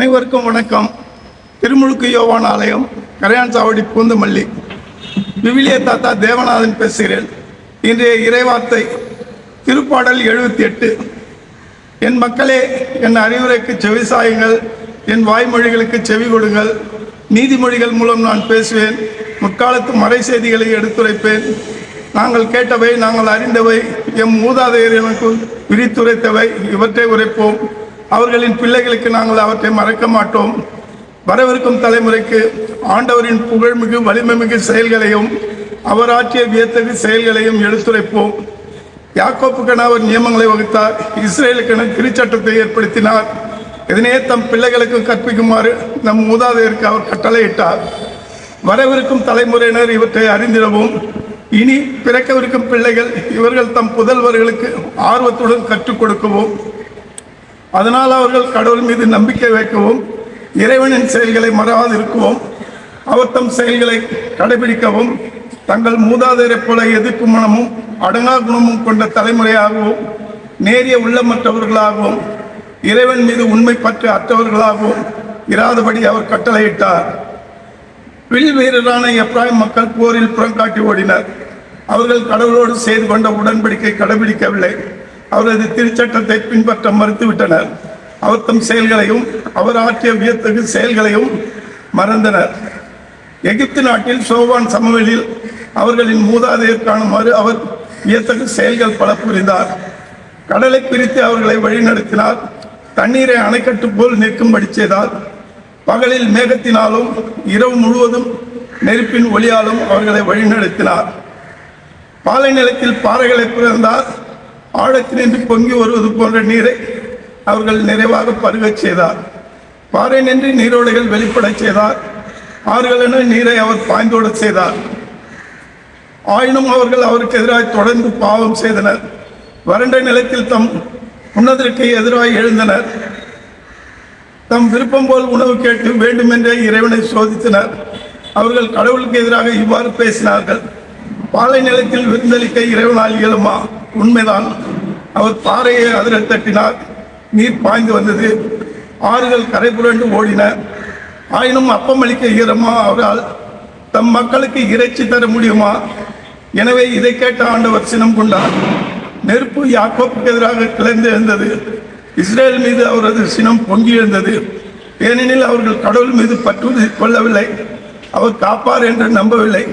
அனைவருக்கும் வணக்கம். திருமுழுக்கு யோவான் ஆலயம் கரையான் சாவடி பூந்தமல்லி. விவிலிய தாத்தா தேவநாதன் பேசுகிறேன். இன்றைய இறைவார்த்தை திருப்பாடல் எழுபத்தி எட்டு. என் மக்களே என் அறிவுரைக்கு செவிசாயுங்கள் என் வாய்மொழிகளுக்கு செவி கொடுங்கள். நீதிமொழிகள் மூலம் நான் பேசுவேன் முற்காலத்து மறை செய்திகளை எடுத்துரைப்பேன். நாங்கள் கேட்டவை நாங்கள் அறிந்தவை எம் மூதாதையர் எனக்கு விரித்துரைத்தவை இவற்றை உரைப்போம். அவர்களின் பிள்ளைகளுக்கு நாங்கள் அவற்றை மறக்க மாட்டோம். வரவிருக்கும் தலைமுறைக்கு ஆண்டவரின் புகழ்மிகு வலிமைமிகு செயல்களையும் அவர் ஆற்றிய வியத்தகு செயல்களையும் எடுத்துரைப்போம். யாக்கோப்புக்கென அவர் நியமங்களை வகுத்தார். இஸ்ரேலுக்கென திருச்சட்டத்தை ஏற்படுத்தினார். இதனையே தம் பிள்ளைகளுக்கு கற்பிக்குமாறு நம் மூதாதையருக்கு அவர் கட்டளையிட்டார். வரவிருக்கும் தலைமுறையினர் இவற்றை அறிந்திடவும். இனி பிறக்கவிருக்கும் பிள்ளைகள் இவர்கள் தம் புதல்வர்களுக்கு ஆர்வத்துடன் கற்றுக் கொடுக்கவும். அதனால் அவர்கள் கடவுள் மீது நம்பிக்கை வைக்கவும் இறைவனின் செயல்களை மறவாதிருக்கவும் அவர் தம் செயல்களை கடைபிடிக்கவும் தங்கள் மூதாதையரைப் போல எதிர்ப்பு மனமும் அடங்கா குணமும் கொண்ட தலைமுறையாகவும் நேரிய உள்ளமற்றவர்களாகவும் இறைவன் மீது உண்மை பற்று அற்றவர்களாகவும் இராதபடி அவர் கட்டளையிட்டார். வில் வீரரான எப்ராஹிம் மக்கள் போரில் புறங்காட்டி ஓடினர். அவர்கள் கடவுளோடு செய்து கொண்ட உடன்படிக்கை கடைபிடிக்கவில்லை. அவரது திருச்சட்டத்தை பின்பற்ற மறுத்துவிட்டனர். அவர் தம் செயல்களையும் அவர் ஆற்றிய வியத்தகு செயல்களையும் மறந்தனர். எகிப்து நாட்டில் சோவான் சமவெளியில் அவர்களின் மூதாதையர் காணுமாறு அவர் வியத்தகு செயல்கள் பல புரிந்தார் கடலை பிரித்து அவர்களை வழிநடத்தினார். தண்ணீரை அணைக்கட்டு போல் நிற்கும்படி செய்தார். பகலில் மேகத்தினாலும் இரவு முழுவதும் நெருப்பின் ஒளியாலும் அவர்களை வழிநடத்தினார். பாலை நிலத்தில் பாறைகளை பிறந்தார் ஆழத்தினின்று பொங்கி வருவது போன்ற நீரை அவர்கள் நிறைவாக பருகச் செய்தார். பாறை நின்று நீரோடைகள் வெளிப்படச் செய்தார். ஆறுகளென நீரை அவர் பாய்ந்தோடச் செய்தார். ஆயினும் அவர்கள் அவருக்கு எதிராக தொடர்ந்து பாவம் செய்தனர். வறண்ட நிலத்தில் தம் உன்னதற்கு எதிராக எழுந்தனர். தம் விருப்பம் போல் உணவு கேட்டு வேண்டுமென்றே இறைவனை சோதித்தனர். அவர்கள் கடவுளுக்கு எதிராக இவ்வாறு பேசினார்கள். பாலை நிலத்தில் விருந்தளிக்க இறைவனால் இயலுமா? உண்மைதான். அவர் பாறையை அதிர தட்டினார். நீர் பாய்ந்து வந்தது. ஆறுகள் கரை புரண்டு ஓடின. ஆயினும் அப்பம் அளிக்க இயலுமா? அவரால் தம் மக்களுக்கு இறைச்சி தர முடியுமா? எனவே இதை கேட்ட ஆண்டவர் சினம் கொண்டார். நெருப்பு யாக்கோப்புக்கு எதிராக கிளர்ந்து எழுந்தது இஸ்ரேல் மீது அவரது சினம் பொங்கி எழுந்தது ஏனெனில் அவர்கள் கடவுள் மீது பற்று கொள்ளவில்லை. அவர் காப்பார் என்று நம்பவில்லை.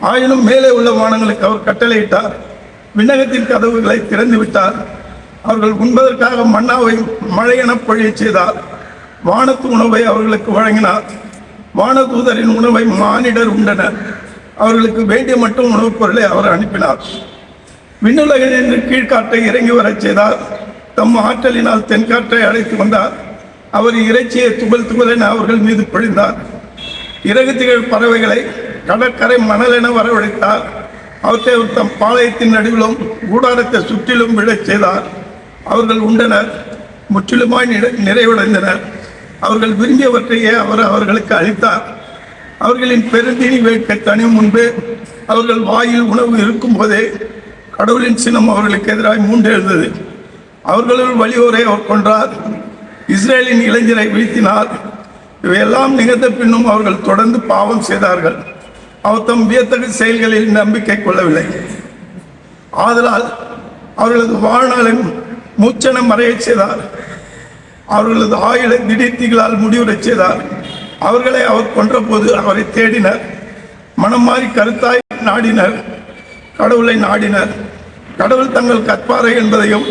ஆயினும் மேலே உள்ள வானங்களுக்கு அவர் கட்டளையிட்டார். விண்ணகத்தின் கதவுகளை திறந்து விட்டார். அவர்கள் உண்பதற்காக மன்னாவை மழையென பொழியச் செய்தார். வானத்து உணவை அவர்களுக்கு வழங்கினார். வானதூதரின் உணவை மானிடர் உண்டனர். அவர்களுக்கு வேண்டிய மட்டும் உணவுப் பொருளை அவர் அனுப்பினார். விண்ணுலகில் நின்று கீழ்காற்றை இறங்கி வரச் செய்தார். தம் ஆற்றலினால் தென்காற்றை அழைத்து வந்தார். அவர் இறைச்சியை துகள் துகளென அவர்கள் மீது பொழிந்தார். இறகு திகழ் பறவைகளை கடற்கரை மணலென வரவழைத்தார். அவற்றை அவர் தம் பாளையத்தின் நடுவிலும் கூடாரத்தை சுற்றிலும் விழச் செய்தார். அவர்கள் உண்டனர் முற்றிலுமாய் நிறை- நிறைவடைந்தனர். அவர்கள் விரும்பியவற்றையே அவர் அவர்களுக்கு அளித்தார். அவர்களின் பெருந்தீனி வேட்கை தனி முன்பு அவர்கள் வாயில் உணவு இருக்கும் போதே கடவுளின் சினம் அவர்களுக்கு எதிராக மூண்டெழுந்தது. அவர்களுள் வலியோரை அவர் கொன்றார். இஸ்ரேலின் இளைஞரை வீழ்த்தினார். இவையெல்லாம் நிகழ்ந்த பின்னும் அவர்கள் தொடர்ந்து பாவம் செய்தார்கள். அவர் தம் வியத்தகு செயல்களில் நம்பிக்கை கொள்ளவில்லை. ஆதலால் அவர்களது வாழ்நாளின் மூச்சனம் மறையச் செய்தார். அவர்களது ஆயுளை திடீர்த்திகளால் முடிவுறச் செய்தார். அவர்களை அவர் கொன்றபோது அவரை தேடினர். மனம் மாறி கருத்தாய் நாடினர். கடவுளை நாடினர். கடவுள் தங்கள் கற்பாரை என்பதையும்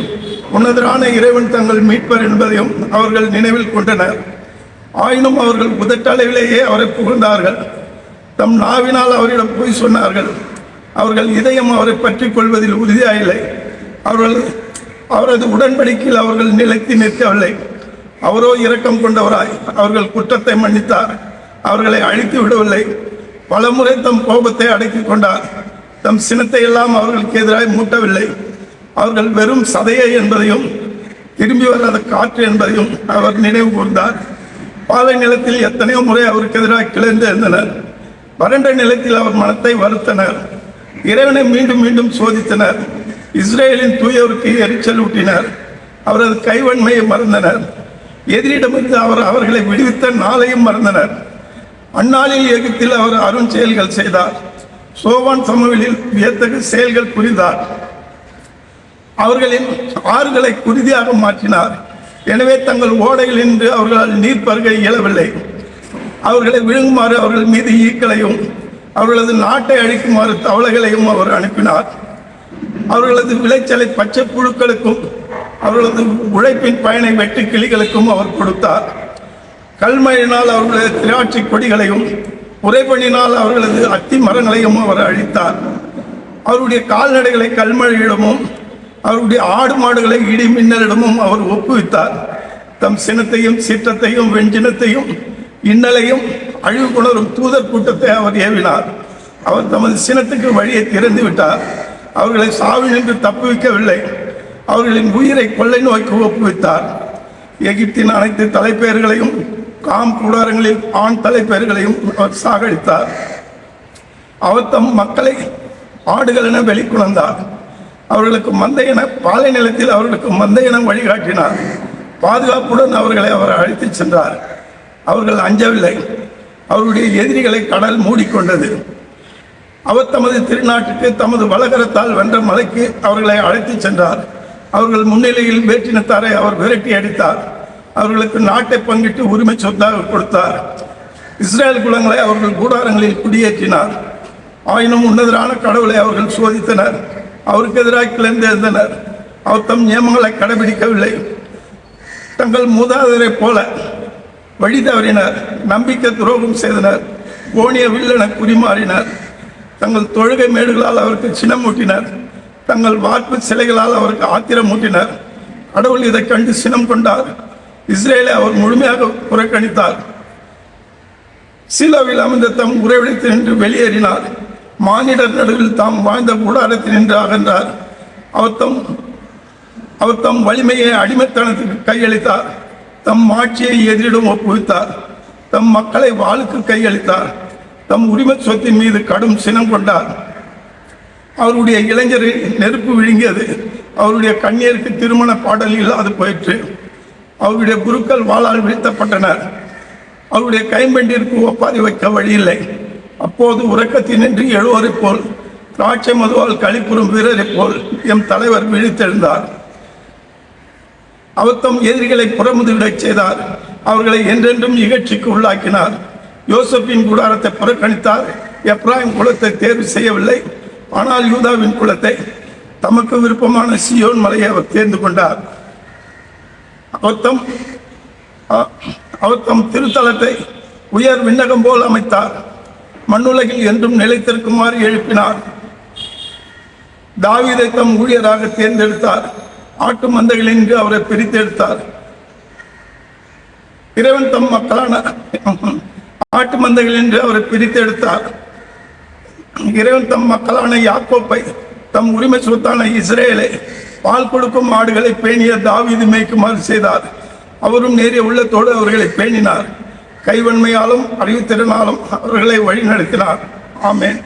உன்னதரான இறைவன் தங்கள் மீட்பர் என்பதையும் அவர்கள் நினைவில் கொண்டனர். ஆயினும் அவர்கள் உதட்டளவிலேயே அவரை புகழ்ந்தார்கள். தம் நாவினால் அவரிடம் போய் சொன்னார்கள். அவர்கள் இதயம் அவரை பற்றி கொள்வதில் உறுதியாயில்லை. அவர்கள் அவரது உடன்படிக்கையில் அவர்கள் நிலைத்து நிற்கவில்லை. அவரோ இரக்கம் கொண்டவராய் அவர்கள் குற்றத்தை மன்னித்தார். அவர்களை அழித்து விடவில்லை. பலமுறை தம் கோபத்தை அடக்கிக் கொண்டார். தம் சினத்தை எல்லாம் அவர்களுக்கு எதிராக மூட்டவில்லை. அவர்கள் வெறும் சதையை என்பதையும் திரும்பி வராத காற்று என்பதையும் அவர் நினைவு கூர்ந்தார். பாலை நிலத்தில் எத்தனையோ முறை அவருக்கு எதிராக கிளர்ந்து இருந்தனர் வறண்ட நிலத்தில் அவர் மனத்தை வருத்தனர். இறைவனை மீண்டும் மீண்டும் சோதித்தனர். இஸ்ரேலின் தூயவருக்கு எரிச்சல் ஊட்டினர். அவரது கைவன்மையை மறந்தனர். எதிரிடமிருந்து அவர் அவர்களை விடுவித்த நாளையும் மறந்தனர். அந்நாளில் இயக்கத்தில் அவர் அருண் செயல்கள் செய்தார். சோவான் சமவெளியில் வியத்தகு செயல்கள் புரிந்தார். அவர்களின் ஆறுகளை குருதியாக மாற்றினார். எனவே தங்கள் ஓடையில் நின்று அவர்களால் நீர் பருக இயலவில்லை. அவர்களை விழுங்குமாறு அவர்கள் மீது ஈக்களையும் அவர்களது நாட்டை அழிக்குமாறு தவளைகளையும் அவர் அனுப்பினார். அவர்களது விளைச்சலை பச்சை புழுக்களுக்கும் அவர்களது உழைப்பின் பயனை வெட்டு கிளிகளுக்கும் அவர் கொடுத்தார். கல்மழையினால் அவர்களது திராட்சை கொடிகளையும் உறைபனினால் அவர்களது அத்தி மரங்களையும் அவர் அழித்தார். அவருடைய கால்நடைகளை கல்மழையிடமும் அவருடைய ஆடு மாடுகளை இடி மின்னலிடமும் அவர் ஒப்புவித்தார். தம் சினத்தையும் சீற்றத்தையும் வெஞ்சினத்தையும் இன்னலையும் அழிவு கொணரும் தூதர் கூட்டத்தை அவர் ஏவினார். அவர் தமது சினத்துக்கு வழியை திறந்து விட்டார். அவர்களை சாவினின்று தப்புவிக்கவில்லை அவர்களின் உயிரை கொள்ளை நோய்க்கு ஒப்புவித்தார். எகிப்தின் அனைத்து தலைப்பெயர்களையும் காம் கூடாரங்களில் ஆண் தலைப்பெயர்களையும் அவர் சாகடித்தார். அவர் தம் மக்களை ஆடுகள் என வெளிக்கொணர்ந்தார். அவர்களுக்கு மந்தையன பாலை நிலத்தில் அவர்களுக்கு மந்தையென வழிகாட்டினார். பாதுகாப்புடன் அவர்களை அவர் அழைத்துச் சென்றார். அவர்கள் அஞ்சவில்லை. அவருடைய எதிரிகளை கடல் மூடிக்கொண்டது. அவர் தமது திருநாட்டுக்கு தமது வலகரத்தால் வென்ற மலைக்கு அவர்களை அழைத்துச் சென்றார். அவர்கள் முன்னிலையில் வேற்றினத்தாரை அவர் விரட்டி அடித்தார். அவர்களுக்கு நாட்டை பங்கிட்டு உரிமை சொத்தாக கொடுத்தார். இஸ்ரேல் குலங்களை அவர்கள் கூடாரங்களில் குடியேற்றினார். ஆயினும் உன்னதரான கடவுளை அவர்கள் சோதித்தனர். அவருக்கு எதிராக கிளர்ந்தெழுந்தனர் அவர் தம் நியமங்களை கடைபிடிக்கவில்லை. தங்கள் மூதாதரை போல வழி தவறினர் நம்பிக்கை துரோகம் செய்தனர். கோணிய வில்லென குறிமாறினர் தங்கள் தொழுகை மேடுகளால் அவருக்கு சினம் மூட்டினர் தங்கள் வார்ப்பு சிலைகளால் அவருக்கு ஆத்திரம் மூட்டினர் கடவுள் இதைக் கண்டு சினம் கொண்டார். இஸ்ரேலை அவர் முழுமையாக புறக்கணித்தார். சீலாவில் அமர்ந்த தம் உறைவிடத்தில் நின்று வெளியேறினார். மானிடர் நடுவில் தாம் வாழ்ந்த கூடாரத்தில் நின்று அகன்றார். அவர் தம் அவர் தம் வலிமையை அடிமைத்தனத்துக்கு கையளித்தார். தம் ஆட்சியை எதிரிடம் ஒப்புவித்தார். தம் மக்களை வாளுக்கு கையளித்தார். தம் உரிமை சொத்தின் மீது கடும் சினம் கொண்டார். அவருடைய இளைஞர் நெருப்பு விழுங்கியது. அவருடைய கண்ணீருக்கு திருமண பாடல் இல்லாது போயிற்று. அவருடைய குருக்கள் வாளால் வீழ்த்தப்பட்டனர். அவருடைய கைம்பெண்டிற்கு ஒப்பாரி வைக்க வழியில்லை. அப்போது உறக்கத்தில் நின்று போல் திராட்சை மதுவால் கழிப்புறும் வீரரைப் போல் எம் தலைவர் விழித்தெழுந்தார். அவத்தம் எதிரிகளை புறமுதுகிடச் செய்தார். அவர்களை என்றென்றும் இகழ்ச்சிக்கு உள்ளாக்கினார். யோசப்பின் கூடாரத்தை புறக்கணித்தார். எப்ராஹிம் குலத்தை தேர்வு செய்யவில்லை. ஆனால் யூதாவின் குலத்தை தமக்கு விருப்பமான சியோன் மலையை அவர் தேர்ந்து கொண்டார். அவத்தம் அவர் தம் திருத்தலத்தை உயர் விண்ணகம் போல் அமைத்தார். மண்ணுலகில் என்றும் நிலைத்திருக்குமாறு எழுப்பினார். தாவீதை தம் ஊழியராக தேர்ந்தெடுத்தார். ஆட்டு மந்தைகள் என்று அவரை பிரித்தெடுத்தார்? இறைவன் தம் மக்களான ஆட்டு மந்தைகள் என்று அவரை பிரித்தெடுத்தார்? இறைவன் தம் மக்களான யாக்கோப்பை தம் உரிமை சொத்தான இஸ்ரேலை பால் கொடுக்கும் ஆடுகளை பேணிய தாவீது மேய்க்குமாறு செய்தார். அவரும் நேரிய உள்ளத்தோடு அவர்களை பேணினார். கைவன்மையாலும் அறிவுத்திறனாலும் அவர்களை வழிநடத்தினார். ஆமேன்.